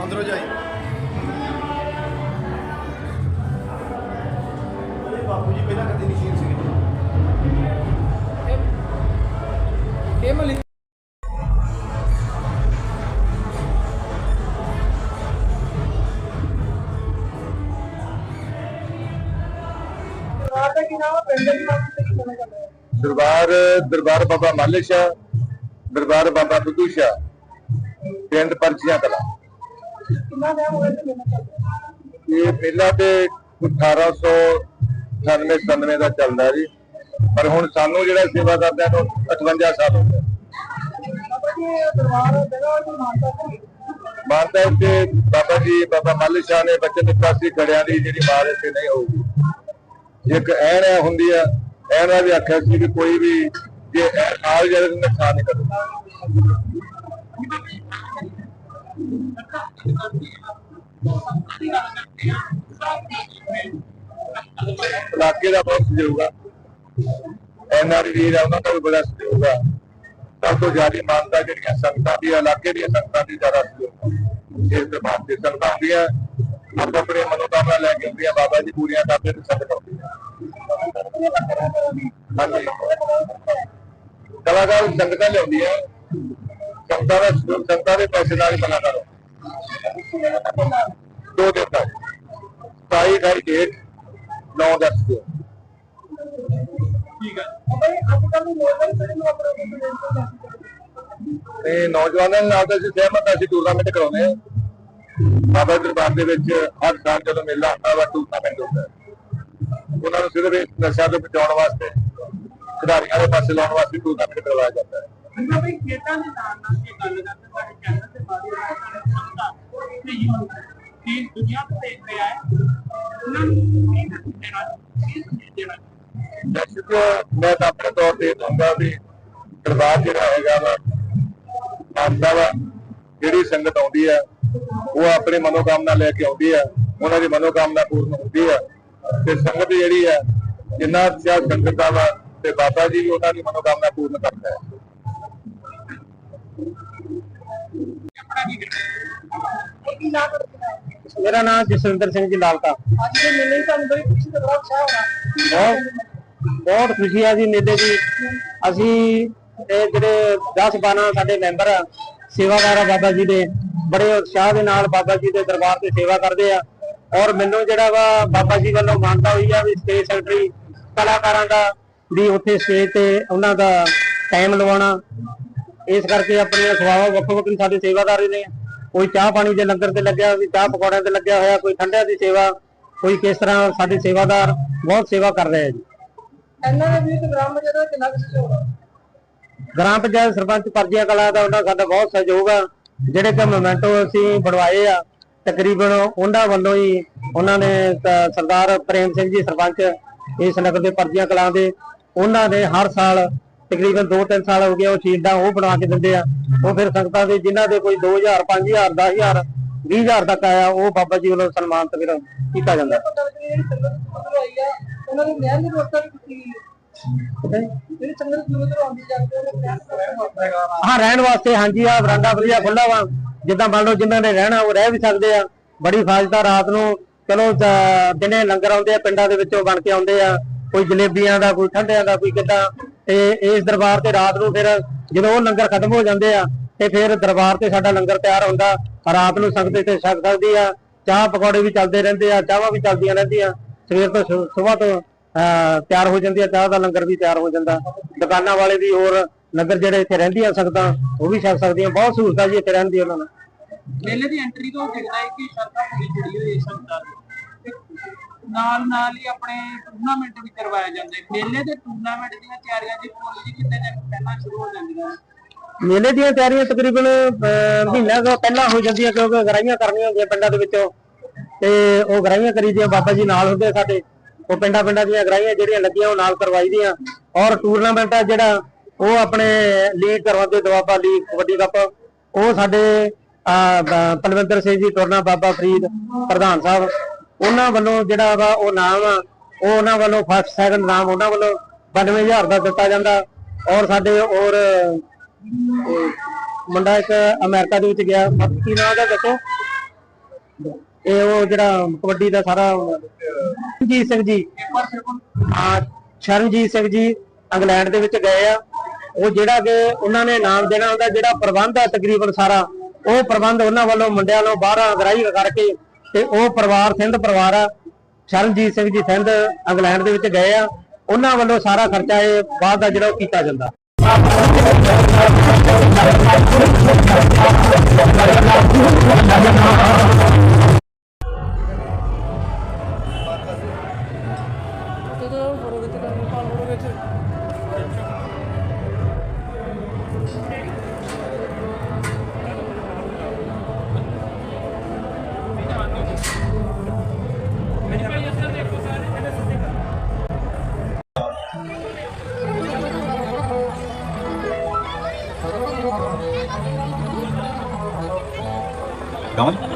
ਅੰਦਰੋਂ ਜਾਈ ਉਹਦੇ ਬਾਪੂ ਜੀ ਪਹਿਲਾਂ ਕਦੇ ਨਹੀਂ ਸੀ ਦਰਬਾਰ ਦਰਬਾਰ ਬਾਬਾ ਮਾਲੇ ਸ਼ਾਹ, ਦਰਬਾਰ ਬਾਬਾ ਬੁੱਧੂ ਸ਼ਾਹ, ਪਿੰਡ ਪਰਚੀਆਂ ਕਲਾ। ਇਹ ਪਹਿਲਾਂ ਤੇ 1898 ਦਾ ਚੱਲਦਾ ਜੀ। ਪਰ ਹੁਣ ਸਾਨੂੰ ਜਿਹੜਾ ਸੇਵਾ ਕਰਦਾ ਨੂੰ 58 ਸਾਲ ਹੋ ਗਏ ਮਾਨਤਾ ਤੇ ਬਾਬਾ ਜੀ, ਬਾਬਾ ਮਾਲੇ ਸ਼ਾਹ ਨੇ ਬੱਚੇ ਦੇ ਪਾਸੇ ਖੜਿਆਂ ਦੀ ਜਿਹੜੀ ਮਾਰ ਇੱਥੇ ਨਹੀਂ ਹੋਊਗੀ। ਇੱਕ ਐਨ ਹੁੰਦੀ ਆ ਐਨ ਦਾ ਵੀ ਆਖਿਆ ਸੀ ਕਿ ਕੋਈ ਵੀ ਜੇ ਨਾਲ ਜਿਹੜੇ ਨੁਕਸਾਨ ਨਹੀਂ ਕਰਦਾ ਇਲਾਕੇ ਦਾ ਬਹੁਤ ਸਹਿਯੋਗ ਆ। ਐਨਆਰ ਵੀ ਦਾ ਉਹਨਾਂ ਦਾ ਵੀ ਬੜਾ ਸਹਿਯੋਗ ਆ। ਸਭ ਤੋਂ ਜ਼ਿਆਦਾ ਮਾਨਤਾ ਜਿਹੜੀਆਂ ਸੰਗਤਾਂ ਦੀ ਆ, ਇਲਾਕੇ ਦੀਆਂ ਸੰਗਤਾਂ ਦੀ ਜ਼ਿਆਦਾ ਸਹਿਯੋਗ ਆ। ਇਸ ਦੇ ਬਾਅਦ ਤੇ ਸੰਗਤਾਂ ਦੀਆਂ ਆਪ ਆਪਣੇ ਮਨੋਕਾਮਨਾ ਲੈ ਕੇ ਆਉਂਦੀਆਂ ਬਾਬਾ ਜੀ ਪੂਰੀਆਂ ਕਰਦੇ ਤੇ ਆ। ਹਾਂਜੀ। ਕਲਾਕਾਰ ਸੰਗਤਾਂ ਲਿਆਉਂਦੀਆਂ ਸੰਗਤਾਂ ਦਾ ਸੰਗਤਾਂ ਦੇ ਪੈਸੇ ਨਾਲ ਹੀ ਬਣਾ ਕਰੋ। ਦੋ ਦਿਨ ਤੱਕ। 27 ਅਠਾਈ ਡੇਟ 9 ਦਸ ਦਿਓ ਤੇ ਨੌਜਵਾਨਾਂ ਨਾਲ ਤਾਂ ਅਸੀਂ ਸਹਿਮਤ ਹਾਂ, ਅਸੀਂ ਟੂਰਨਾਮੈਂਟ ਕਰਾਉਂਦੇ ਹਾਂ। ਬਾਬਾ ਦਰਬਾਰ ਦੇ ਵਿੱਚ ਹਰ ਸਾਲ ਜਦੋਂ ਮੇਲਾ ਆਉਂਦਾ ਵਾ ਟੂਰਨਾਮੈਂਟ ਹੁੰਦਾ। ਉਹਨਾਂ ਨੂੰ ਸਿਰਫ ਇਸ ਨਸ਼ਾ ਤੋਂ ਬਚਾਉਣ ਵਾਸਤੇ ਖਿਡਾਰੀਆਂ ਦੇ ਪਾਸੇ ਲਾਉਣ ਵਾਸਤੇ ਟੂਰਨਾਮੈਂਟ ਕਰਵਾਇਆ ਜਾਂਦਾ ਹੈ। ਇਹਨਾਂ ਵੀ ਖੇਡਾਂ ਦੇ ਨਾਲ ਨਾਲ ਇਹ ਗੱਲ ਕਰਦੇ ਸਾਡੇ ਚੈਨਲ ਤੇ ਬਾਰੇ ਸਮਝਾ ਕਿ ਯੂਨ ਕਿ ਦੁਨੀਆ ਤੋਂ ਦੇਖ ਰਿਹਾ ਹੈ ਉਹਨਾਂ ਨੂੰ ਕੀ ਦੇਣਾ ਕੀ ਸੰਦੇਸ਼ ਦੇਣਾ ਦਰਸ਼ਕ ਮੈਂ ਤਾਂ ਆਪਣੇ ਤੌਰ ਤੇ ਵੀ ਦਰਬਾਰ ਜਿਹੜਾ ਹੈਗਾ ਵਾ ਮਾਨਤਾ ਵਾ। ਜਿਹੜੀ ਸੰਗਤ ਆਉਂਦੀ ਆ ਉਹ ਆਪਣੇ ਮਨੋਕਾਮਨਾ ਲੈ ਕੇ ਆਉਂਦੀ ਆ ਉਹਨਾਂ ਦੀ ਮਨੋਕਾਮਨਾ ਪੂਰਨ ਹੁੰਦੀ ਆ। ਤੇ ਸੰਗਤ ਜਿਹੜੀ ਆ ਜਿੰਨਾ ਸਿਆ ਸੰਗਤਾਂ ਵਾ ਤੇ ਬਾਬਾ ਜੀ ਵੀ ਉਹਨਾਂ ਦੀ ਮਨੋਕਾਮਨਾ ਪੂਰਨ ਕਰਦਾ ਹੈ। ਮੇਰਾ ਨਾਮ ਜਸਵਿੰਦਰ ਸਿੰਘ ਜੀ ਲਾਲਕਾ। ਅੱਜ ਦੇ ਮੇਲੇ ਤੁਹਾਨੂੰ ਬੜੀ ਖੁਸ਼ੀ ਦਾ ਬੜਾ ਉਤਸ਼ਾਹ ਹੋਣਾ। ਬਹੁਤ ਬਹੁਤ ਖੁਸ਼ੀ ਆ ਜੀ ਮੇਲੇ ਦੀ। ਅਸੀਂ ਇਹ ਜਿਹੜੇ 10 12 ਸਾਡੇ ਮੈਂਬਰ ਆ ਸੇਵਾਦਾਰ ਆ ਬਾਬਾ ਜੀ ਦੇ। ਬੜੇ ਉਤਸ਼ਾਹ ਦੇ ਨਾਲ ਬਾਬਾ ਜੀ ਦੇ ਦਰਬਾਰ ਤੇ ਸੇਵਾ ਕਰਦੇ ਆ। ਔਰ ਮੈਨੂੰ ਜਿਹੜਾ ਵਾ ਬਾਬਾ ਜੀ ਵੱਲੋਂ ਮਾਨਤਾ ਹੋਈ ਆ ਵੀ ਸਟੇਜ ਸੈਕਟਰੀ ਕਲਾਕਾਰਾਂ ਦਾ ਵੀ ਉੱਥੇ ਸਟੇਜ ਤੇ ਉਹਨਾਂ ਦਾ ਟਾਈਮ ਲਵਾਉਣਾ। ਇਸ ਕਰਕੇ ਆਪਣੀਆਂ ਸੇਵਾਵਾਂ ਵੱਖੋ ਵੱਖਰੀ ਸਾਡੇ ਸੇਵਾਦਾਰ ਨੇ। ਕੋਈ ਚਾਹ ਪਾਣੀ ਦੇ ਲੰਗਰ ਤੇ ਲੱਗਿਆ, ਕੋਈ ਚਾਹ ਪਕੌੜਿਆਂ ਤੇ ਲੱਗਿਆ ਹੋਇਆ, ਕੋਈ ਠੰਡਿਆਂ ਦੀ ਸੇਵਾ, ਕੋਈ ਕਿਸ ਤਰ੍ਹਾਂ ਸਾਡੇ ਸੇਵਾਦਾਰ ਬਹੁਤ ਸੇਵਾ ਕਰ ਰਹੇ ਆ ਜੀ। ਇਹਨਾਂ ਦੇ ਵੀ ਗ੍ਰਾਮ ਜਿਹੜਾ ਕਿੰਨਾ ਕੁ ਸਹਿਯੋਗ ਗ੍ਰਾਮ ਪੰਚਾਇਤ ਸਰਪੰਚ ਪਰਜੀਆਂ ਕਲਾ ਦਾ ਉਹਨਾਂ ਸਾਡਾ ਬਹੁਤ ਸਹਿਯੋਗ ਆ। ਜਿਹੜੇ ਕਿ ਮੋਮੈਂਟੋ ਅਸੀਂ ਬਣਵਾਏ ਆ, ਤਕਰੀਬਨ ਉਹਨਾਂ ਵੱਲੋਂ ਹੀ ਉਹਨਾਂ ਨੇ ਸਰਦਾਰ ਪ੍ਰੇਮ ਸਿੰਘ ਜੀ ਸਰਪੰਚ ਇਸ ਨਗਰ ਦੇ ਪਰਜੀਆਂ ਕਲਾਂ ਦੇ, ਉਹਨਾਂ ਨੇ ਹਰ ਸਾਲ ਤਕਰੀਬਨ 2-3 ਸਾਲ ਹੋ ਗਏ ਉਹ ਸ਼ੀਲਡਾਂ ਉਹ ਬਣਾ ਕੇ ਦਿੰਦੇ ਆ। ਉਹ ਫਿਰ ਸੰਗਤਾਂ ਦੇ ਜਿਨ੍ਹਾਂ ਦੇ ਕੋਈ 2000 5000 10000 20000 ਤੱਕ ਆਇਆ, ਉਹ ਬਾਬਾ ਜੀ ਵੱਲੋਂ ਸਨਮਾਨਿਤ ਫਿਰ ਕੀਤਾ ਜਾਂਦਾ। ਉਹਨਾਂ ਦੀ ਮਿਹਨਤ ਦੀ ਵਿਵਸਥਾ ਵੀ ਕੀਤੀ ਗਈ ਹਾਂ। ਰਹਿਣ ਵਾਸਤੇ ਹਾਂਜੀ ਆ ਬਰਾਂਡਾ ਵਧੀਆ ਖੁੱਲਾ ਵਾ। ਜਿੱਦਾਂ ਮੰਨ ਲਓ ਜਿਨ੍ਹਾਂ ਨੇ ਰਹਿਣਾ, ਉਹ ਰਹਿ ਵੀ ਸਕਦੇ ਆ। ਬੜੀ ਫਾਜ਼ਤਾ ਰਾਤ ਨੂੰ, ਚਲੋ ਦਿਨੇ ਲੰਗਰ ਆਉਂਦੇ ਆ, ਪਿੰਡਾਂ ਦੇ ਵਿੱਚੋਂ ਬਣ ਕੇ ਆਉਂਦੇ ਆ। ਕੋਈ ਜਲੇਬੀਆਂ ਦਾ, ਕੋਈ ਠੰਡਿਆਂ ਦਾ, ਕੋਈ ਕਿੱਦਾਂ। ਤੇ ਇਸ ਦਰਬਾਰ ਤੇ ਰਾਤ ਨੂੰ ਫਿਰ ਜਦੋਂ ਉਹ ਲੰਗਰ ਖਤਮ ਹੋ ਜਾਂਦੇ ਆ, ਤੇ ਫਿਰ ਦਰਬਾਰ ਤੇ ਸਾਡਾ ਲੰਗਰ ਤਿਆਰ ਹੁੰਦਾ। ਰਾਤ ਨੂੰ ਸੰਗਤ ਤੇ ਛਕ ਸਕਦੀ ਆ। ਚਾਹ ਪਕੌੜੇ ਵੀ ਚੱਲਦੇ ਰਹਿੰਦੇ ਆ ਚਾਹਾਂ ਵੀ ਚੱਲਦੀਆਂ ਰਹਿੰਦੀਆਂ। ਸਵੇਰ ਤੋਂ ਸਵੇਰ ਤੋਂ ਤਿਆਰ ਹੋ ਜਾਂਦੀ ਆ ਚਾਹ ਦਾ ਲੰਗਰ ਵੀ ਤਿਆਰ ਹੋ ਜਾਂਦਾ। ਦੁਕਾਨਾਂ ਵਾਲੇ ਵੀ ਹੋਰ ਲੰਗਰ ਜਿਹੜੇ ਇੱਥੇ ਰਹਿੰਦੀਆਂ ਸੰਗਤਾਂ ਉਹ ਵੀ ਛਕ ਸਕਦੀਆਂ। ਬਹੁਤ ਸਹੂਲਤਾਂ ਜੀ ਇੱਥੇ ਰਹਿਣ ਦੀ ਉਹਨਾਂ ਨੂੰ। ਮੇਲੇ ਦੀ ਐਂਟਰੀ ਤੋਂ ਦਿਖਦਾ ਹੈ ਕਿ ਸ਼ਰਧਾ ਪੂਰੀ ਜੁੜੀ ਹੋਈ ਹੈ ਸੰਗਤਾਂ ਦੀ। ਤੇ ਨਾਲ ਨਾਲ ਹੀ ਆਪਣੇ ਟੂਰਨਾਮੈਂਟ ਵੀ ਕਰਵਾਏ ਜਾਂਦੇ। ਮੇਲੇ ਦੇ ਟੂਰਨਾਮੈਂਟ ਦੀਆਂ ਤਿਆਰੀਆਂ ਜੀ ਪੂਰੀ ਜੀ ਕਿੰਨੇ ਦਿਨ ਪਹਿਲਾਂ ਸ਼ੁਰੂ ਹੋ ਜਾਂਦੀਆਂ ਮੇਲੇ ਦੀਆਂ ਤਿਆਰੀਆਂ ਤਕਰੀਬਨ ਮਹੀਨਾ ਕੁ ਪਹਿਲਾਂ ਹੋ ਜਾਂਦੀਆਂ ਕਿਉਂਕਿ ਗਰਾਈਆਂ ਕਰਨੀਆਂ ਹੁੰਦੀਆਂ ਪਿੰਡਾਂ ਦੇ ਵਿੱਚੋਂ। ਤੇ ਉਹ ਗਰਾਈਆਂ ਕਰੀਦੀਆਂ ਬਾਬਾ ਜੀ ਨਾਲ ਹੁੰਦੇ ਸਾਡੇ। ਉਹ ਪਿੰਡਾਂ ਪਿੰਡਾਂ ਦੀਆਂ ਗਰਾਈਆਂ ਜਿਹੜੀਆਂ ਲੱਗੀਆਂ, ਉਹ ਨਾਲ ਕਰਵਾਈ ਦੀਆਂ। ਔਰ ਟੂਰਨਾਮੈਂਟ ਆ ਜਿਹੜਾ, ਉਹ ਆਪਣੇ ਲੀਗ ਕਰਵਾਉਂਦੇ ਦੁਆਬਾ ਲੀਗ ਕਬੱਡੀ ਕੱਪ। ਉਹ ਸਾਡੇ ਪਲਵਿੰਦਰ ਸਿੰਘ ਜੀ ਟੁਰਨਾ ਬਾਬਾ ਫਰੀਦ ਪ੍ਰਧਾਨ ਸਾਹਿਬ। ਉਹਨਾਂ ਵੱਲੋਂ ਜਿਹੜਾ ਵਾ ਉਹ ਨਾਮ ਆ, ਉਹ ਉਹਨਾਂ ਵੱਲੋਂ ਫਸਟ ਸੈਕੰਡ ਨਾਮ ਉਹਨਾਂ ਵੱਲੋਂ 92000 ਦਾ ਦਿੱਤਾ ਜਾਂਦਾ। ਔਰ ਸਾਡੇ ਔਰ ਮੁੰਡਾ ਇੱਕ ਅਮਰੀਕਾ ਦੇ ਵਿੱਚ ਗਿਆ। ਕੀ ਨਾਮ ਦਾ ਦੱਸੋ। ਇਹ ਉਹ ਜਿਹੜਾ ਕਬੱਡੀ ਦਾ ਸਾਰਾ ਰਣਜੀਤ ਸਿੰਘ ਜੀ। ਹਾਂ, ਸ਼ਰਨਜੀਤ ਸਿੰਘ ਜੀ ਇੰਗਲੈਂਡ ਦੇ ਵਿੱਚ ਗਏ ਆ। ਉਹ ਜਿਹੜਾ ਕਿ ਉਹਨਾਂ ਨੇ ਨਾਮ ਦੇਣਾ ਹੁੰਦਾ, ਜਿਹੜਾ ਪ੍ਰਬੰਧ ਆ ਤਕਰੀਬਨ ਸਾਰਾ, ਉਹ ਪ੍ਰਬੰਧ ਉਹਨਾਂ ਵੱਲੋਂ ਮੁੰਡਿਆਂ ਨੂੰ ਬਾਹਰਾਂ ਅਗਰਾਈ ਕਰਕੇ ਤੇ ਉਹ ਪਰਿਵਾਰ ਸਿੰਧ ਪਰਿਵਾਰ ਆ। ਸ਼ਰਨਜੀਤ ਸਿੰਘ ਜੀ ਸਿੰਧ ਇੰਗਲੈਂਡ ਦੇ ਵਿੱਚ ਗਏ ਆ। ਉਹਨਾਂ ਵੱਲੋਂ ਸਾਰਾ ਖਰਚਾ ਇਹ ਬਾਅਦ ਦਾ ਜਿਹੜਾ ਉਹ ਕੀਤਾ ਜਾਂਦਾ। 영원